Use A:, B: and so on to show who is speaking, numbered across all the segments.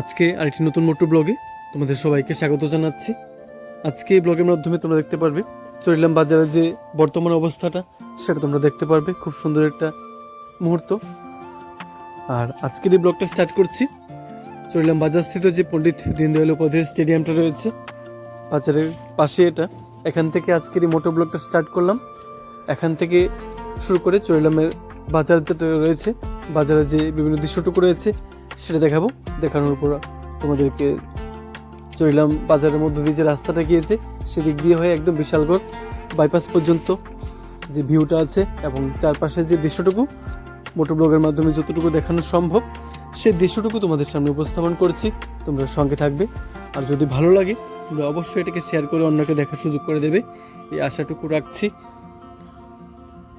A: আজকে আরেকটি নতুন মোটর ব্লগে তোমাদের সবাইকে স্বাগত জানাচ্ছি। আজকে এই ব্লগের মাধ্যমে তোমরা দেখতে পারবে চরিলাম বাজারের যে বর্তমান অবস্থাটা, সেটা তোমরা দেখতে পারবে। খুব সুন্দর একটা মুহূর্ত। আর আজকের এই ব্লগটা স্টার্ট করছি চরিলাম বাজার স্থিত যে পণ্ডিত দীনদয়াল উপাধ্যায় স্টেডিয়ামটা রয়েছে, বাজারের পাশে এটা। এখান থেকে আজকের এই মোটর ব্লগটা স্টার্ট করলাম। এখান থেকে শুরু করে চরিলামের বাজার যেটা রয়েছে বাজারে যে বিভিন্ন দৃশ্যটুকু রয়েছে সেটা দেখাবো। দেখানোর পর তোমাদেরকে চলিলাম বাজারের মধ্য দিয়ে যে রাস্তাটা গিয়েছে, সেদিক দিয়ে হয়ে একদম বিশালগড় বাইপাস পর্যন্ত যে ভিউটা আছে এবং চারপাশে যে দৃশ্যটুকু মোটর ব্লগের মাধ্যমে যতটুকু দেখানো সম্ভব, সে দৃশ্যটুকু তোমাদের সামনে উপস্থাপন করছি। তোমরা সঙ্গে থাকবে। আর যদি ভালো লাগে, তোমরা অবশ্যই এটাকে শেয়ার করে অন্যকে দেখার সুযোগ করে দেবে। এই আশাটুকু রাখছি।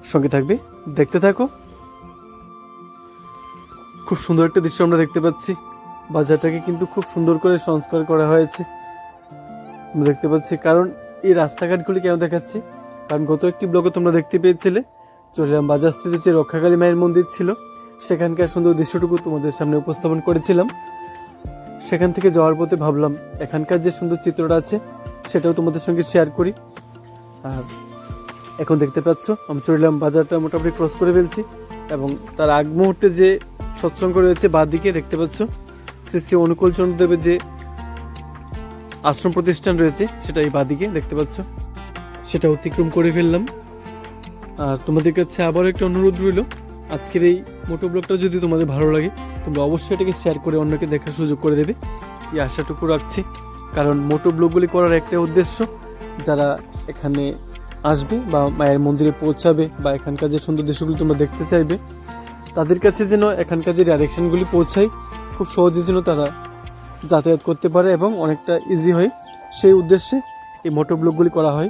A: সঙ্গে থাকবে। দেখতে থাকো। খুব সুন্দর একটা দৃশ্য আমরা দেখতে পাচ্ছি। বাজারটাকে কিন্তু খুব সুন্দর করে সংস্কার করা হয়েছে। আমরা দেখতে পাচ্ছি, কারণ এই রাস্তাঘাটগুলি কেন দেখাচ্ছি? কারণ গত একটি ব্লগে তোমরা দেখতে পেয়েছিলে চলিলাম বাজার স্থিত যে রক্ষাকালী মায়ের মন্দির ছিল, সেখানকার সুন্দর দৃশ্যটুকু তোমাদের সামনে উপস্থাপন করেছিলাম। সেখান থেকে যাওয়ার পথে ভাবলাম, এখানকার যে সুন্দর চিত্রটা আছে, সেটাও তোমাদের সঙ্গে শেয়ার করি। আর এখন দেখতে পাচ্ছ, আমি চলিলাম বাজারটা মোটামুটি ক্রস করে ফেলছি এবং তার আগ মুহূর্তে যে সৎসঙ্গ রয়েছে, বাঁ দিকে দেখতে পাচ্ছ। শ্রী শ্রী অনুকূল চন্দ্রদেবের যে আশ্রম প্রতিষ্ঠান রয়েছে, সেটা এই বাদিকে দেখতে পাচ্ছ। সেটা অতিক্রম করে ফেললাম। আর তোমাদের কাছে আবার একটা অনুরোধ রইল। আজকের এই মোটো ব্লগটা যদি তোমাদের ভালো লাগে, তোমরা অবশ্যই এটাকে শেয়ার করে অন্যকে দেখার সুযোগ করে দেবে। এই আশাটুকু রাখছি। কারণ মোটো ব্লগগুলি করার একটা উদ্দেশ্য, যারা এখানে আসবে বা মায়ের মন্দিরে পৌঁছাবে বা এখানকার যে সুন্দর দৃশ্যগুলি তোমরা দেখতে চাইবে তাদের কাছে যেন এখানকার যে ডাইরেকশনগুলি পৌঁছায়, খুব সহজে যেন তারা যাতায়াত করতে পারে এবং অনেকটা ইজি হয়। সেই উদ্দেশ্যে এই মোটর ব্লগগুলি করা হয়।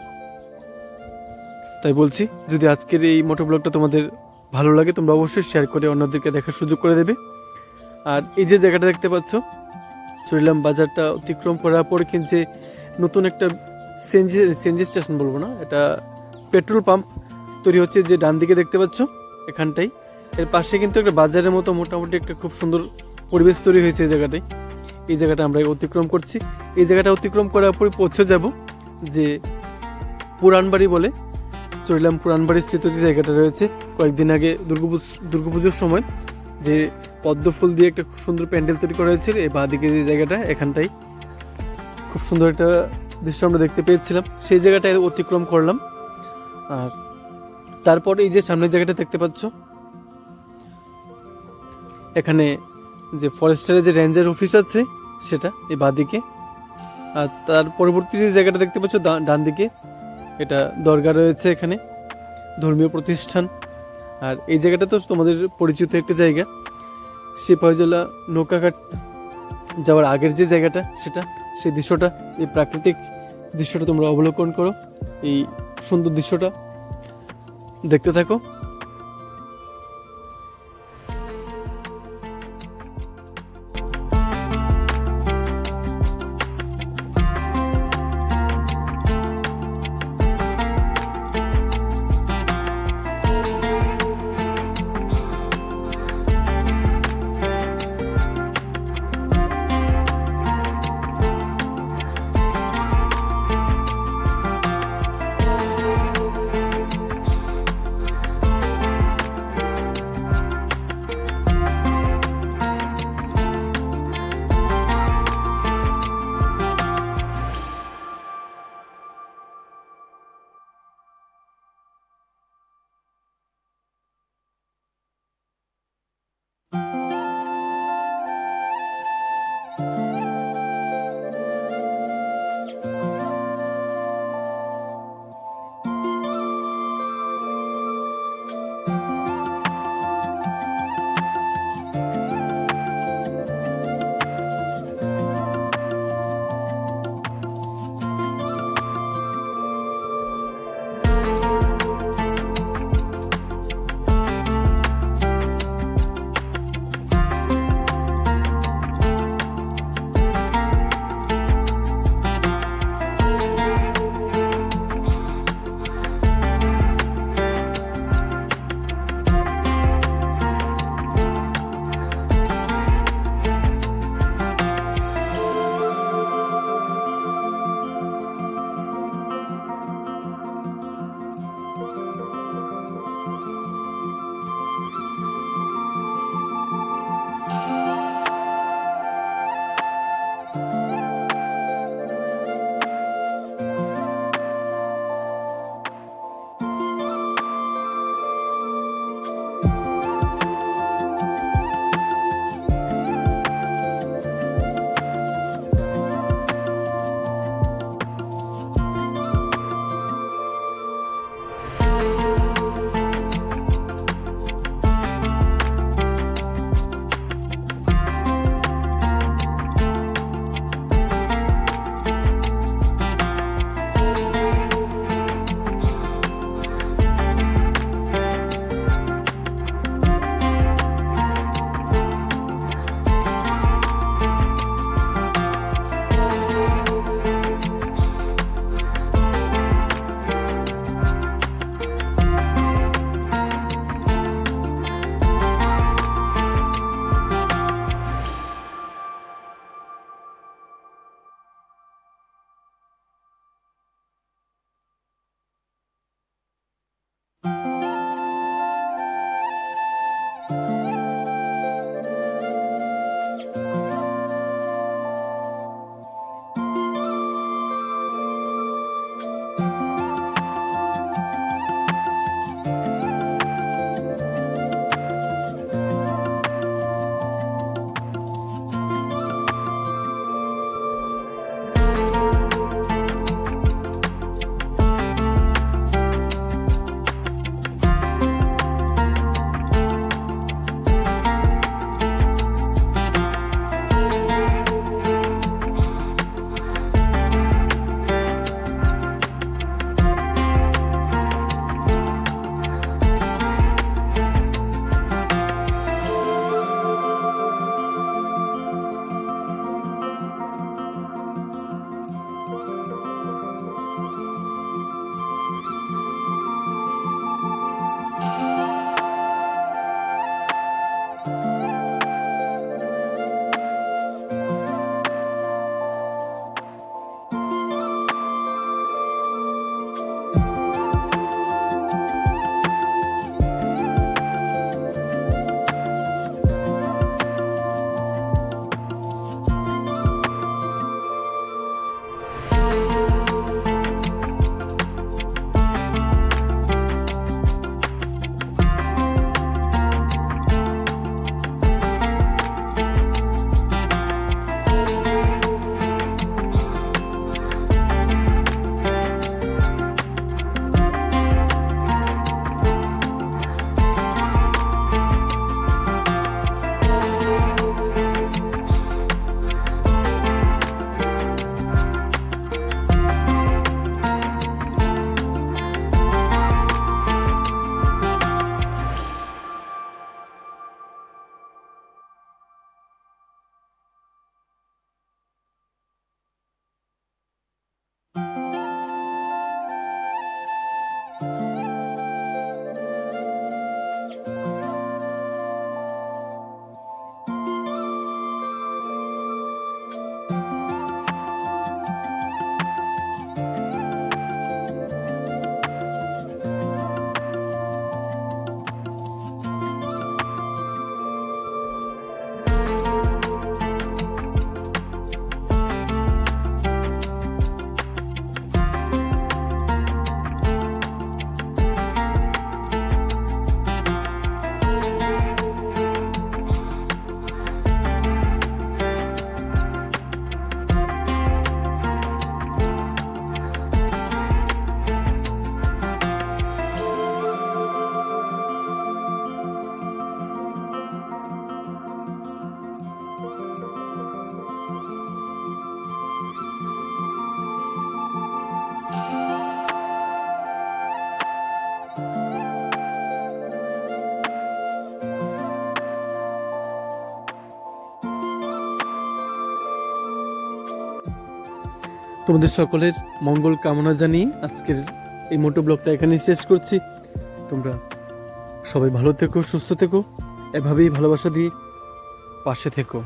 A: তাই বলছি, যদি আজকের এই মোটর ব্লগটা তোমাদের ভালো লাগে, তোমরা অবশ্যই শেয়ার করে অন্যদেরকে দেখার সুযোগ করে দেবে। আর এই যে জায়গাটা দেখতে পাচ্ছ, চরিলাম বাজারটা অতিক্রম করার পর কিন্তু যে নতুন একটা সিএনজি সিএনজি স্টেশন বলব না, এটা পেট্রোল পাম্প তৈরি হচ্ছে যে ডান দিকে দেখতে পাচ্ছ, এখানটাই। এর পাশে কিন্তু একটা বাজারের মতো মোটামুটি একটা খুব সুন্দর পরিবেশ তৈরি হয়েছে এই জায়গাটায়। এই জায়গাটা আমরা অতিক্রম করছি। এই জায়গাটা অতিক্রম করার পরে পৌঁছে যাব যে পুরানবাড়ি বলে চরিলাম পুরানবাড়ি স্থিত যে জায়গাটা রয়েছে, কয়েকদিন আগে দুর্গাপুজ দুর্গাপুজোর সময় যে পদ্ম ফুল দিয়ে একটা খুব সুন্দর প্যান্ডেল তৈরি করা হয়েছিল এই বাঁদিকে যে জায়গাটা, এখানটাই খুব সুন্দর একটা দৃশ্য আমরা দেখতে পেয়েছিলাম। সেই জায়গাটায় অতিক্রম করলাম। আর তারপরে এই যে সামনের জায়গাটা দেখতে পাচ্ছ এখানে যে ফরেস্টারের যে রেঞ্জার অফিস আছে, সেটা, এই বাদিকে আর তার পরবর্তী যে জায়গাটা দেখতে পাচ্ছ ডান দিকে, এটা দরগা রয়েছে এখানে, ধর্মীয় প্রতিষ্ঠান। আর এই জায়গাটা তো তোমাদের পরিচিত একটা জায়গা, সিপাহীজলা নৌকাঘাট যাওয়ার আগের যে জায়গাটা, সেটা, সেই দৃশ্যটা, এই প্রাকৃতিক দৃশ্যটা তোমরা অবলোকন করো, এই সুন্দর দৃশ্যটা দেখতে থাকো। তোমাদের সকলের মঙ্গল কামনা জানিয়ে আজকের এই মোটো ব্লগটা এখানেই শেষ করছি। তোমরা সবাই ভালো থেকো, সুস্থ থেকো, এভাবেই ভালোবাসা দিয়ে পাশে থেকো।